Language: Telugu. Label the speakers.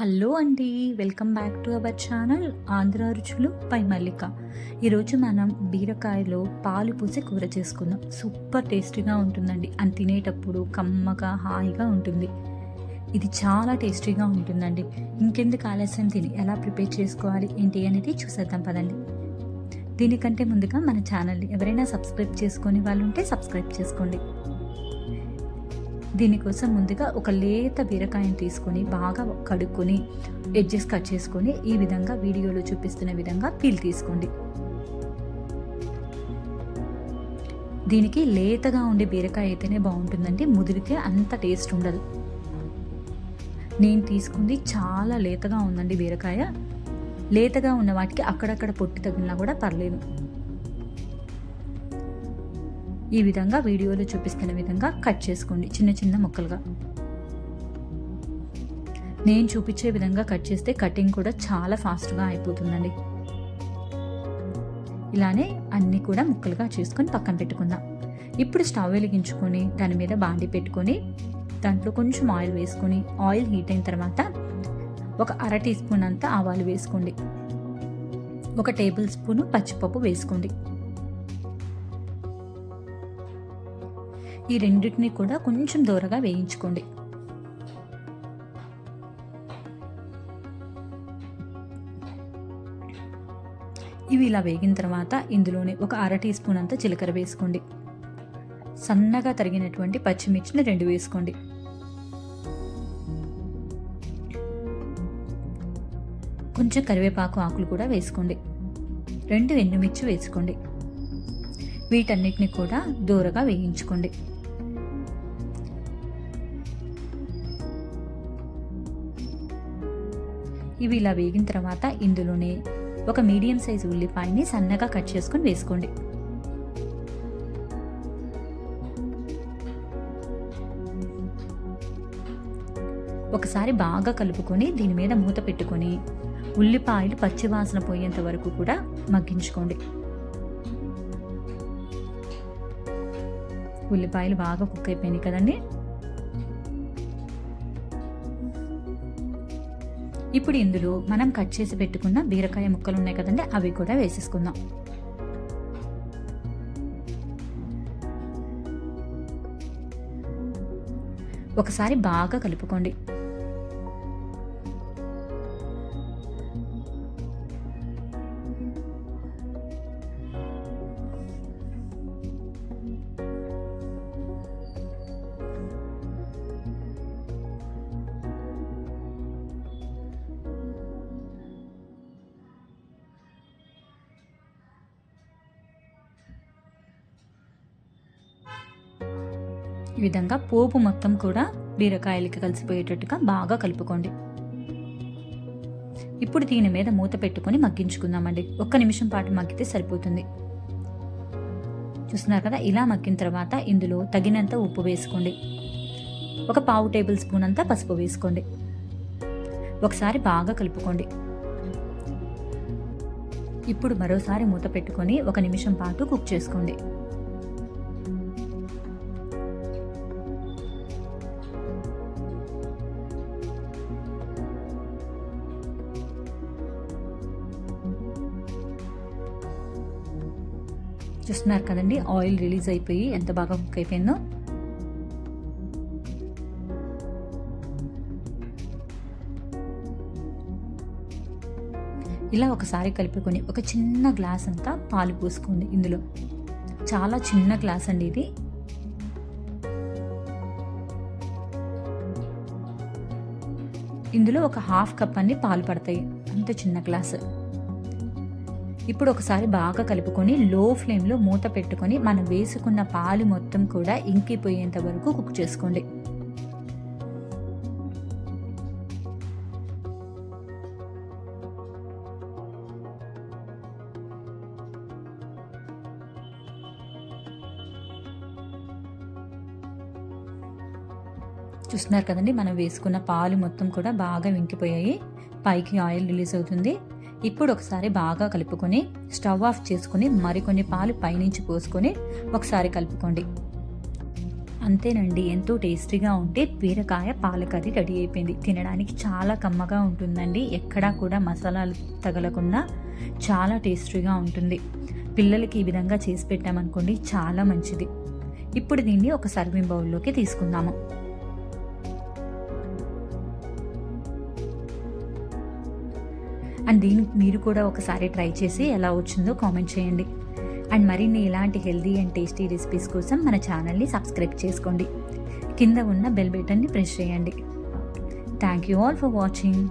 Speaker 1: హలో అండి welcome back to our channel Andhra Ruchulu పై మల్లిక. ఈరోజు మనం బీరకాయలో పాలు పూసి కూర చేసుకుందాం. సూపర్ టేస్టీగా ఉంటుందండి. అని తినేటప్పుడు కమ్మగా హాయిగా ఉంటుంది. ఇది చాలా టేస్టీగా ఉంటుందండి. ఇంకెందుకు ఆలస్యం తిని ఎలా ప్రిపేర్ చేసుకోవాలి ఏంటి అనేది చూసేద్దాం పదండి. దీనికంటే ముందుగా మన ఛానల్ని ఎవరైనా సబ్స్క్రైబ్ చేసుకొని వాళ్ళు ఉంటే సబ్స్క్రైబ్ చేసుకోండి. దీనికోసం ముందుగా ఒక లేత బీరకాయను తీసుకొని బాగా కడుక్కొని ఎడ్జెస్ కట్ చేసుకొని ఈ విధంగా వీడియోలో చూపిస్తున్న విధంగా పీల్ తీసుకోండి. దీనికి లేతగా ఉండే బీరకాయ అయితేనే బాగుంటుందండి. ముదిరితే అంత టేస్ట్ ఉండదు. నేను తీసుకుంది చాలా లేతగా ఉందండి బీరకాయ. లేతగా ఉన్న వాటికి అక్కడక్కడ పొట్టి తగిలినా కూడా పర్లేదు. ఈ విధంగా వీడియోలో చూపిస్తున్న విధంగా కట్ చేసుకోండి చిన్న చిన్న ముక్కలుగా. నేను చూపించే విధంగా కట్ చేస్తే కటింగ్ కూడా చాలా ఫాస్ట్గా అయిపోతుందండి. ఇలానే అన్నీ కూడా ముక్కలుగా చేసుకొని పక్కన పెట్టుకుందాం. ఇప్పుడు స్టవ్ వెలిగించుకొని దాని మీద బాండి పెట్టుకొని దాంట్లో కొంచెం ఆయిల్ వేసుకొని ఆయిల్ హీట్ అయిన తర్వాత ఒక అర టీ స్పూన్ అంతా ఆవాలు వేసుకోండి. ఒక టేబుల్ స్పూను పచ్చిపప్పు వేసుకోండి. ఈ రెండింటిని కూడా కొంచెం దూరగా వేయించుకోండి. ఇవి ఇలా వేగిన తర్వాత ఇందులోనే ఒక అర టీ స్పూన్ అంతా జీలకర్ర వేసుకోండి. సన్నగా తరిగినటువంటి పచ్చిమిర్చిని రెండు వేసుకోండి. కొంచెం కరివేపాకు ఆకులు కూడా వేసుకోండి. రెండు ఎండుమిర్చి వేసుకోండి. వీటన్నిటిని కూడా దూరగా వేయించుకోండి. ఇవి ఇలా వేగిన తర్వాత ఇందులోనే ఒక మీడియం సైజు ఉల్లిపాయని సన్నగా కట్ చేసుకొని వేసుకోండి. ఒకసారి బాగా కలుపుకొని దీని మీద మూత పెట్టుకొని ఉల్లిపాయలు పచ్చివాసన పోయేంత వరకు కూడా మగ్గించుకోండి. ఉల్లిపాయలు బాగా కుక్ అయిపోయినాయి కదండి? ఇప్పుడు ఇందులో మనం కట్ చేసి పెట్టుకున్న బీరకాయ ముక్కలు ఉన్నాయి కదండి అవి కూడా వేసేసుకుందాం. ఒకసారి బాగా కలుపుకోండి. ఈ విధంగా పోపు మొత్తం కూడా బీరకాయలకి కలిసిపోయేటట్టుగా బాగా కలుపుకోండి. ఇప్పుడు దీని మీద మూత పెట్టుకొని మగ్గించుకుందామండి. ఒక్క నిమిషం పాటు మగ్గితే సరిపోతుంది. చూస్తున్నారు కదా ఇలా మగ్గిన తర్వాత ఇందులో తగినంత ఉప్పు వేసుకోండి. ఒక పావు టేబుల్ స్పూన్ అంతా పసుపు వేసుకోండి. ఒకసారి బాగా కలుపుకోండి. ఇప్పుడు మరోసారి మూత పెట్టుకొని ఒక నిమిషం పాటు కుక్ చేసుకోండి. చూస్తున్నారు కదండి. ఆయిల్ రిలీజ్ అయిపోయి ఎంత బాగా కుక్ అయిపోయిందో. ఇలా ఒకసారి కలుపుకొని ఒక చిన్న గ్లాస్ అంతా పాలు పోసుకోండి ఇందులో. చాలా చిన్న గ్లాస్ అండి ఇది. ఇందులో ఒక హాఫ్ కప్ అన్ని పాలు పడతాయి. అంత చిన్న గ్లాస్. ఇప్పుడు ఒకసారి బాగా కలుపుకొని లో ఫ్లేమ్లో మూత పెట్టుకొని మనం వేసుకున్న పాలు మొత్తం కూడా ఇంకిపోయేంత వరకు కుక్ చేసుకోండి. చూస్తున్నారు కదండి మనం వేసుకున్న పాలు మొత్తం కూడా బాగా వింకిపోయాయి పైకి ఆయిల్ రిలీజ్ అవుతుంది. ఇప్పుడు ఒకసారి బాగా కలుపుకొని స్టవ్ ఆఫ్ చేసుకుని మరికొన్ని పాలు పైనుంచి పోసుకొని ఒకసారి కలుపుకోండి. అంతేనండి ఎంతో టేస్టీగా ఉంటే బీరకాయ పాల కర్రీ రెడీ అయిపోయింది. తినడానికి చాలా కమ్మగా ఉంటుందండి. ఎక్కడా కూడా మసాలాలు తగలకుండా చాలా టేస్టీగా ఉంటుంది. పిల్లలకి ఈ విధంగా చేసి పెట్టామనుకోండి చాలా మంచిది. ఇప్పుడు దీన్ని ఒక సర్వింగ్ బౌల్లోకి తీసుకుందాము. అండ్ దీనికి మీరు కూడా ఒకసారి ట్రై చేసి ఎలా వచ్చిందో కామెంట్ చేయండి. అండ్ మరిన్ని ఇలాంటి హెల్దీ అండ్ టేస్టీ రెసిపీస్ కోసం మన ఛానల్ని సబ్స్క్రైబ్ చేసుకోండి. కింద ఉన్న బెల్ బటన్ని ప్రెస్ చేయండి. Thank you all for watching.